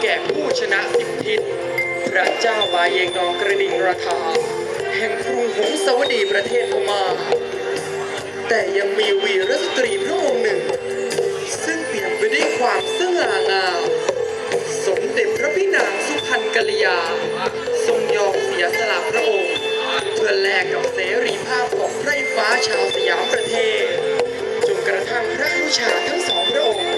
แก่ผู้ชนะสิบทิศพระเจ้าบาเยงนองกระดิ่งราคาแห่งกรุงหงสาวดีประเทศพม่าแต่ยังมีวีรสตรีพระองค์หนึ่ง ซึ่งเปลี่ยนไปด้วยความสง่างาม สมเด็จพระพี่นางสุพรรณกัลยา ทรงยอมเสียสละพระองค์ เพื่อแลกกับเสรีภาพของไพร่ฟ้าชาวสยามประเทศ จนกระทั่งพระนุชาทั้งสองพระองค์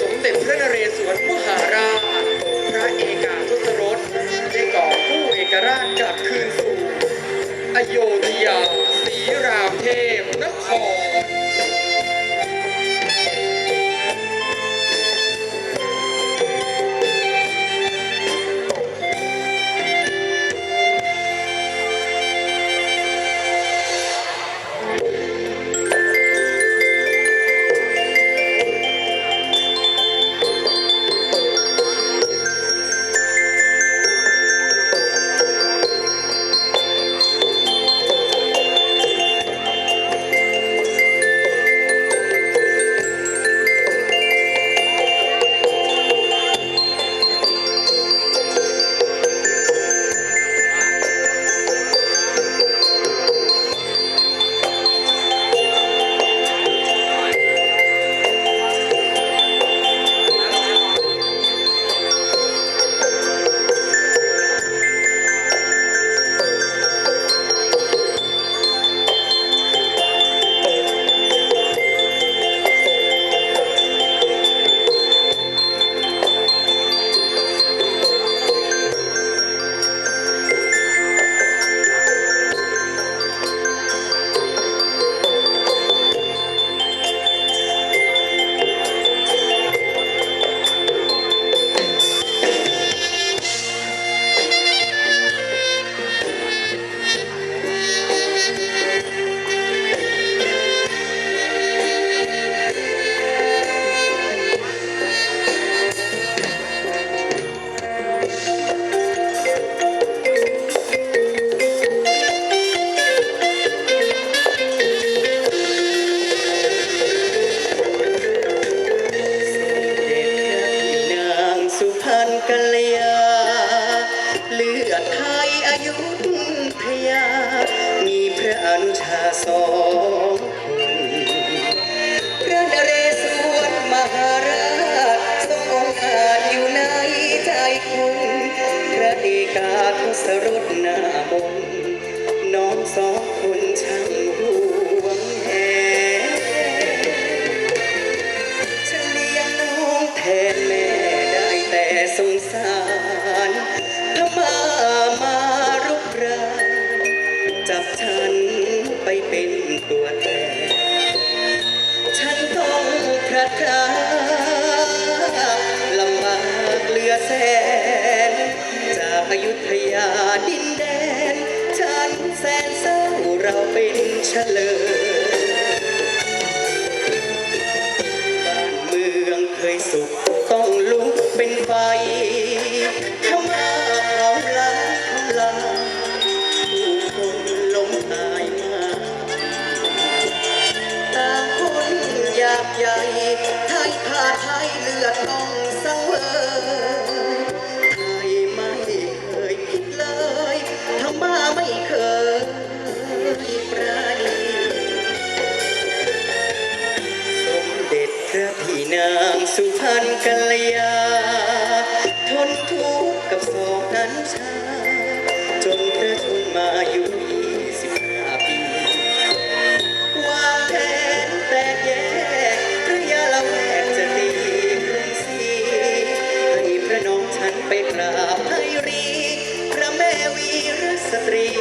สมเด็จพระนเรศวรมหาราช กู้เอกราชกลับคืนสู่ อโยธยาศรีรามเทพนคร ยอายุทยา มีพระอนุชาสองคนพระนเรศวรมหาราชทรงองค์อาจอยู่ในใจคุณพระเอกาทศรสนามนน้องสอง ดินแดน ฉันแสนเศร้าเราเป็นเฉลยบ้านเมืองเคยสุขต้องลุกเป็นไฟถ้ามาเผาล้างทลาผู้คนล้มตายมาต่างคนอยากใหญ่ สุพรรณกัลยา ทนทุกข์กับสองนั้นชา จนพระชนมาอยู่ยี่สิบห้าปี วางแผนแตกแยกระยาละแวกจะตีกรุงศรีให้พระน้องฉันไปกราบไพรี พระแม่วีรสตรี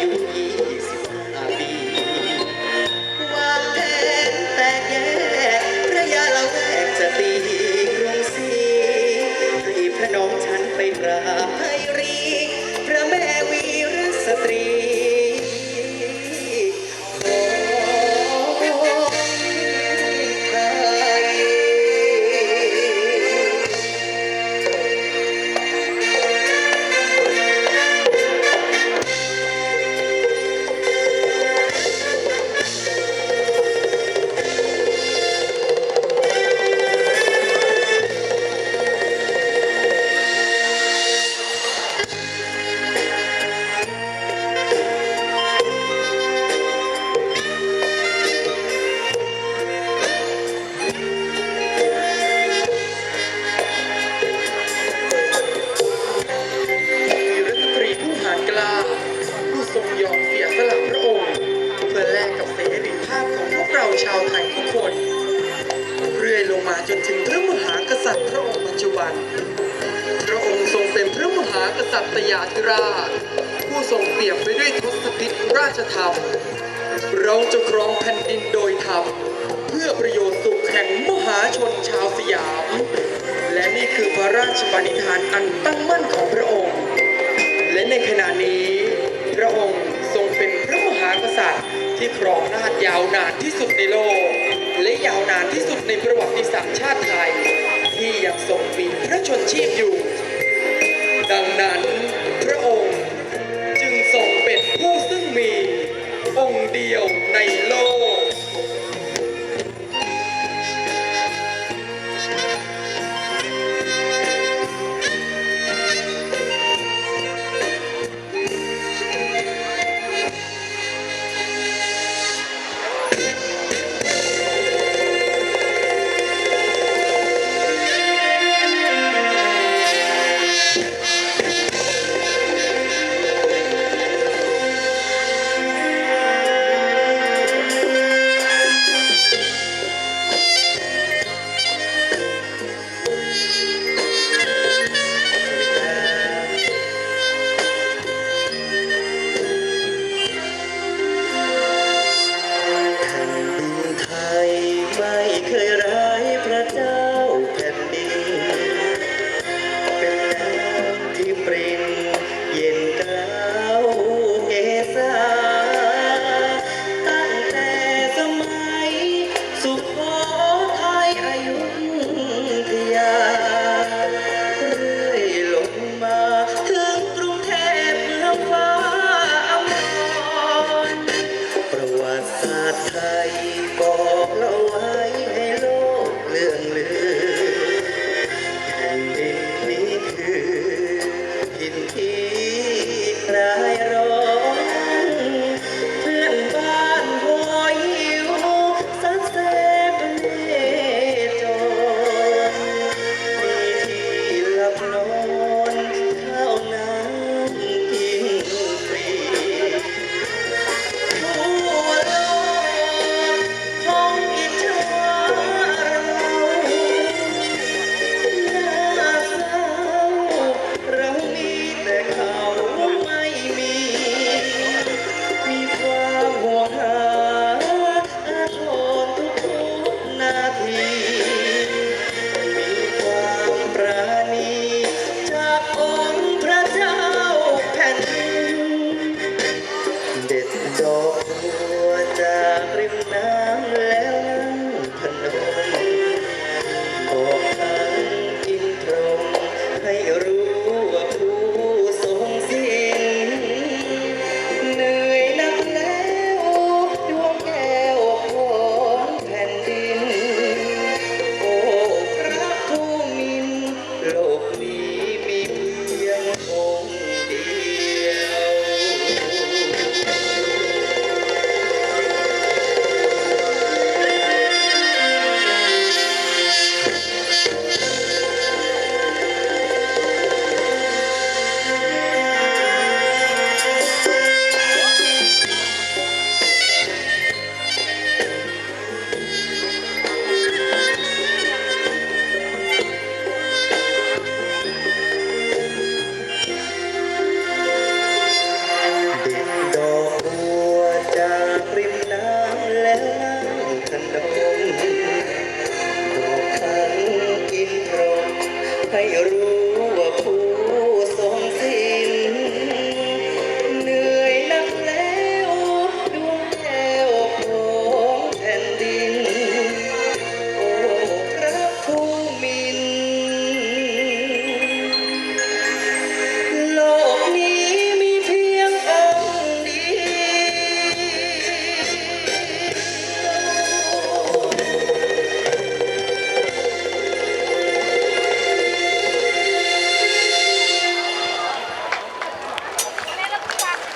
you. จนถึงพระมหากษัตริย์พระองค์ปัจจุบัน พระองค์ทรงเป็นพระมหากษัตริยาธิราช ผู้ทรงเปี่ยมไปด้วยทศพิธราชธรรม เราจะครองแผ่นดินโดยธรรม เพื่อประโยชน์สุขแห่งมหาชนชาวสยาม และนี่คือพระราชปณิธานอันตั้งมั่นของพระองค์ และในขณะนี้ พระองค์ทรงเป็นพระมหากษัตริย์ที่ครองราชยาวนานที่สุดในโลก ที่ยาวนานที่สุดในประวัติศาสตร์ชาติไทย ที่ยังทรงมีพระชนชีพอยู่ ดังนั้นพระองค์จึงทรงเป็นผู้ซึ่งมีองค์เดียว